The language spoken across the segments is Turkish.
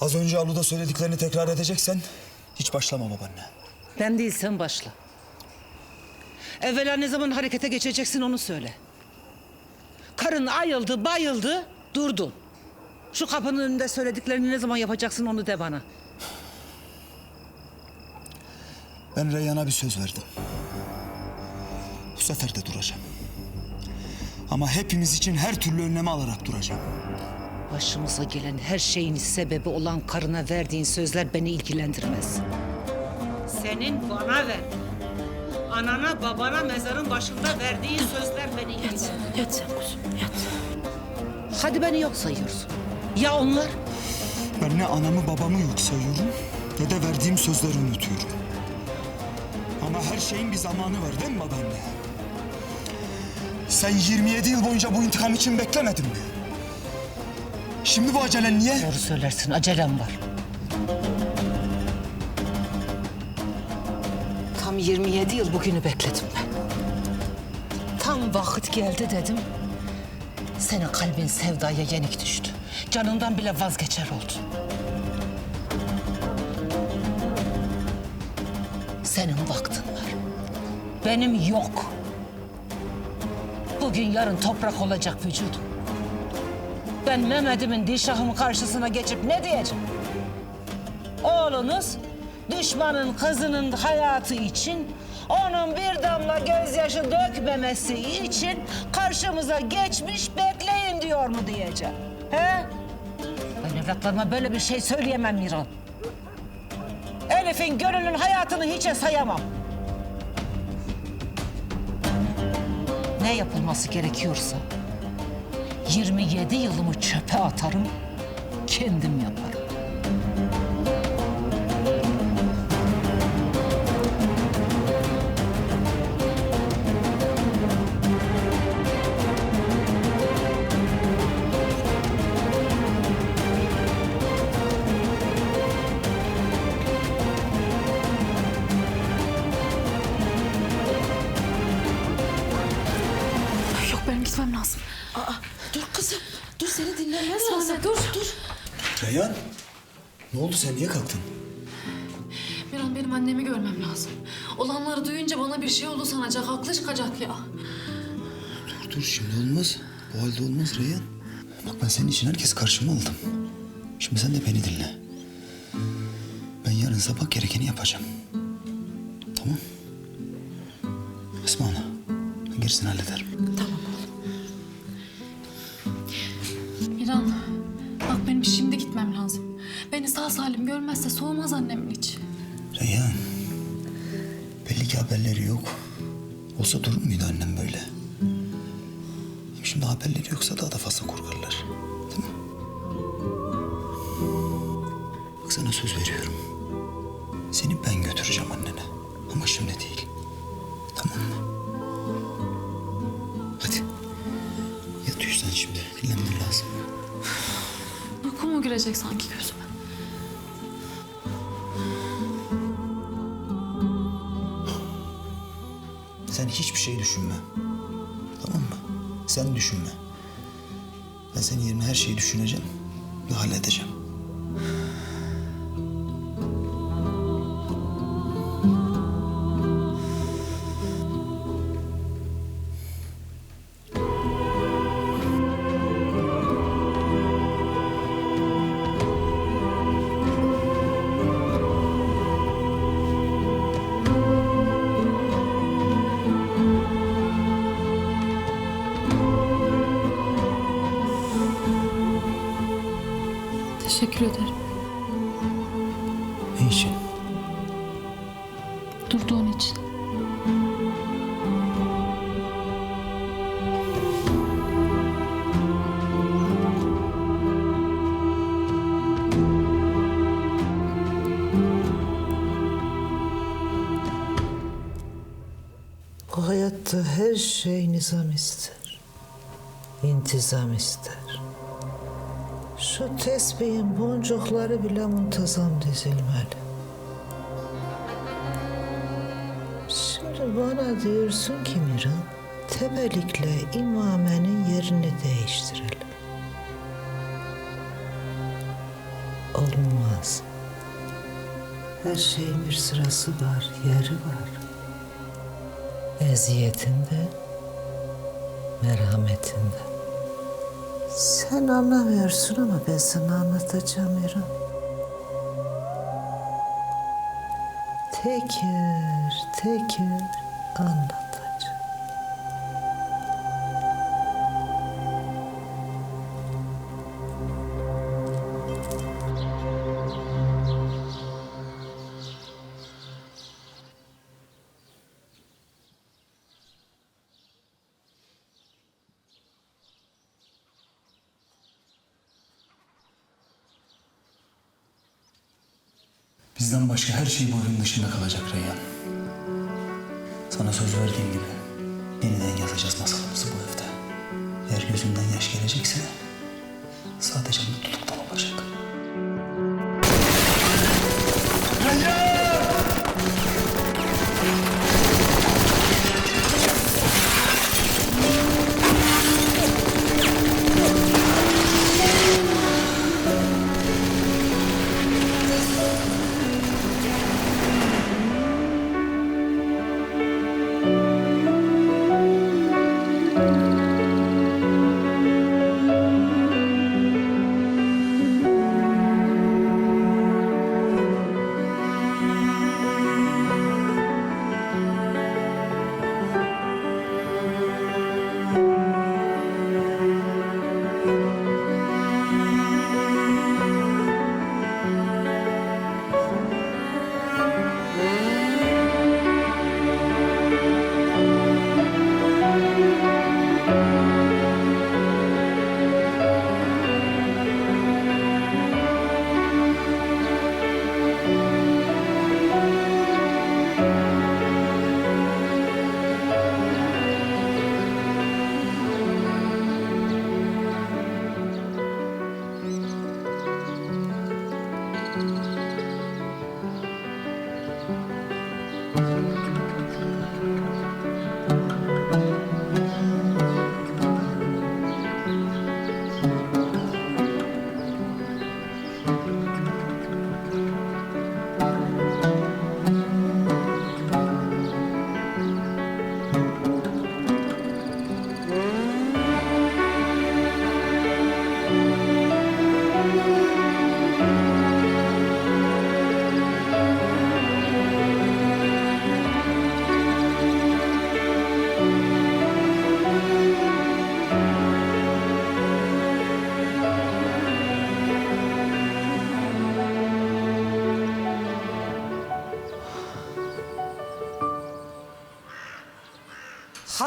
Az önce Alu'da söylediklerini tekrar edeceksen hiç başlama babaanne. Ben değil sen başla. Evvela ne zaman harekete geçeceksin onu söyle. Karın ayıldı, bayıldı, durdun. Şu kapının önünde söylediklerini ne zaman yapacaksın onu de bana. Ben Reyhan'a bir söz verdim. Bu sefer de duracağım. Ama hepimiz için her türlü önlemi alarak duracağım. Başımıza gelen her şeyin sebebi olan karına verdiğin sözler beni ilgilendirmez. Senin bana ver. Anana babana mezarın başında verdiğin sözler beni ilgilendirmez. Yat sen kuzum yat. Hadi beni yok sayıyorsun. Ya onlar? Ben ne anamı babamı yok sayıyorum ne de verdiğim sözleri unutuyorum. Ama her şeyin bir zamanı var değil mi babaanne? Sen 27 yıl boyunca bu intikam için beklemedin mi? Şimdi bu acelen niye? Doğru söylersin, acelem var. Tam 27 yıl bugünü bekledim ben. Tam vakit geldi dedim. Senin kalbin sevdaya yenik düştü. Canından bile vazgeçer oldu. Senin vaktin var. Benim yok. Bugün yarın toprak olacak vücudum. Ben Mehmet'imin Dilşah'ımın karşısına geçip ne diyeceğim? Oğlunuz düşmanın kızının hayatı için onun bir damla gözyaşı dökmemesi için karşımıza geçmiş bekleyin diyor mu diyeceğim. He? Ben evlatlarıma böyle bir şey söyleyemem Miran. Elif'in gönlünün hayatını hiçe sayamam. Ne yapılması gerekiyorsa 27 yılımı çöpe atarım, kendim yaparım. Yok benim gitmem lazım. Dur kızım. Dur seni dinlemez Sonra lazım. dur. Dur. Reyhan, ne oldu sen niye kalktın? Miran benim annemi görmem lazım. Olanları duyunca bana bir şey oldu sanacak. Haklı çıkacak ya. Dur dur şimdi olmaz. Bu halde olmaz Reyhan. Bak ben senin için herkes karşıma aldım. Şimdi sen de beni dinle. Ben yarın sabah gerekeni yapacağım. Tamam. Esma ana. Ben gerisini hallederim. Miran Ki haberleri yok. Olsa durur muydu annem böyle? Şimdi haberleri yoksa daha da fazla korkarlar. Değil mi? Bak sana söz veriyorum. Seni ben götüreceğim annene. Ama şimdi değil. Tamam mı? Hadi. Yat uyu sen şimdi. Dinlenmen lazım. Uyku mu sanki gözüme? Sen hiçbir şey düşünme. Tamam mı? Sen düşünme. Ben senin yerine her şeyi düşüneceğim ve halledeceğim. Teşekkür ederim. Ne için? Durduğun için. Bu hayatta her şey nizam ister. intizam ister. Şu tesbihin boncukları bile muntazam dizilmeli. Şimdi bana diyorsun ki Miran, tebelikle imamenin yerini değiştirelim. Olmaz. Her şeyin bir sırası var, yeri var. Eziyetinde, merhametinde. Sen anlamıyorsun ama ben sana anlatacağım İrem. Teker teker anlatacağım. Bizden başka her şey bu evin dışında kalacak Reyhan. Sana söz verdiğim gibi yeniden yazacağız masalımızı bu evde. Eğer gözünden yaş gelecekse sadece mutluluktan olacak.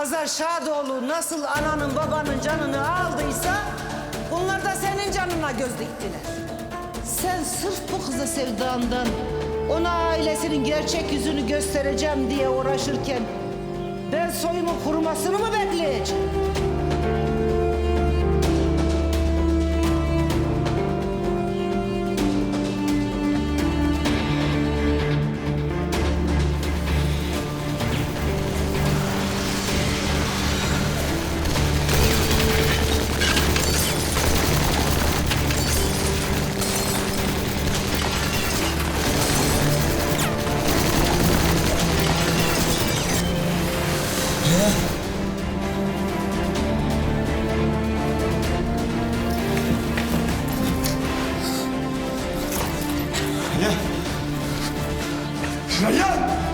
Hazar Şadoğlu nasıl ananın babanın canını aldıysa bunlar da senin canına göz diktiler. Sen sırf bu kıza sevdandan ona ailesinin gerçek yüzünü göstereceğim diye uğraşırken ben soyumun kurumasını mı bekleyeceğim? Reyhan! Neredesin?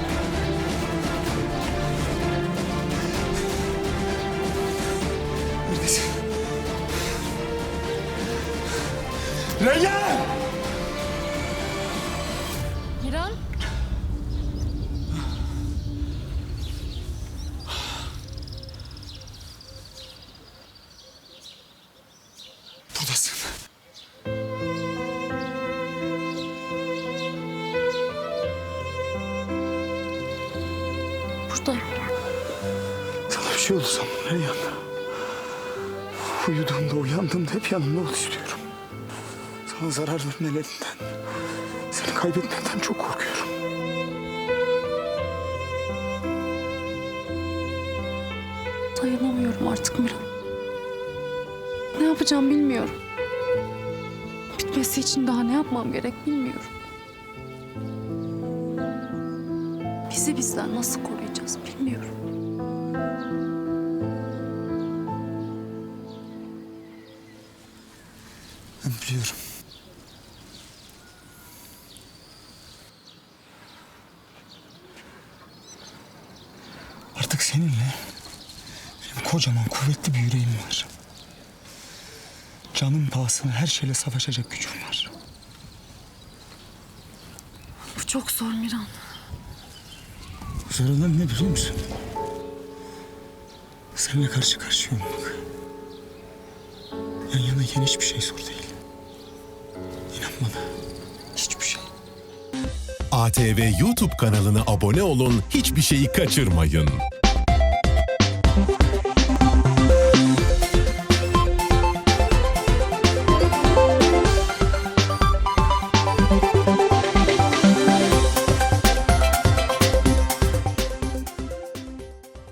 Buradayım. Sana bir şey oldu sandım Reyhan. Uyuduğumda, uyandığımda hep yanımda ol istiyorum. Sana zarar vermelerinden, seni kaybetmekten çok korkuyorum. Dayanamıyorum artık Miran. Ne yapacağım bilmiyorum. Bitmesi için daha ne yapmam gerek bilmiyorum. Sizi bizden nasıl koruyacağız bilmiyorum. Ben biliyorum. Artık seninle benim kocaman kuvvetli bir yüreğim var. Canım pahasına her şeyle savaşacak gücüm var. Bu çok zor Miran. Olan ne biliyor musun? Seninle karşı karşıya olmak. Yan yanayken hiçbir şey zor değil. İnan bana. Hiçbir şey. ATV YouTube kanalına abone olun, hiçbir şeyi kaçırmayın.